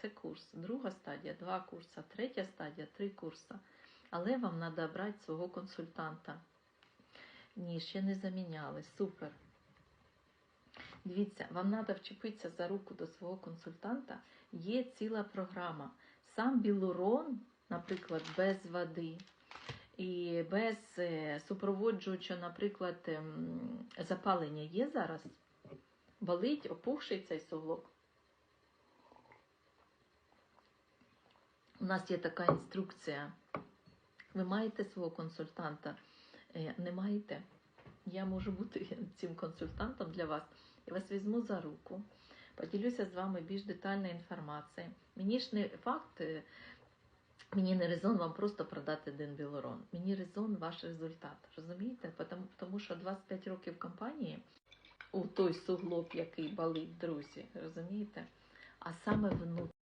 це курс. Друга стадія два курси, третя стадія три курси. Але вам треба брати свого консультанта. Ні, ще не заміняли. Супер. Дивіться, вам треба вчепитися за руку до свого консультанта. Є ціла програма. Сам білурон, наприклад, без води і без е, супроводжуючого, наприклад, ем, запалення є зараз. Болить, опухший цей суглоб. У нас є така інструкція. Ви маєте свого консультанта? Е, Не маєте? Я можу бути цим консультантом для вас. Я вас візьму за руку, поділюся з вами більш детальною інформацією. Мені ж не факт, е, мені не резон вам просто продати один білорон. Мені резон ваш результат. Розумієте? Тому, що 25 років компанії у той суглоб, який болить, друзі, розумієте? А саме внутрі.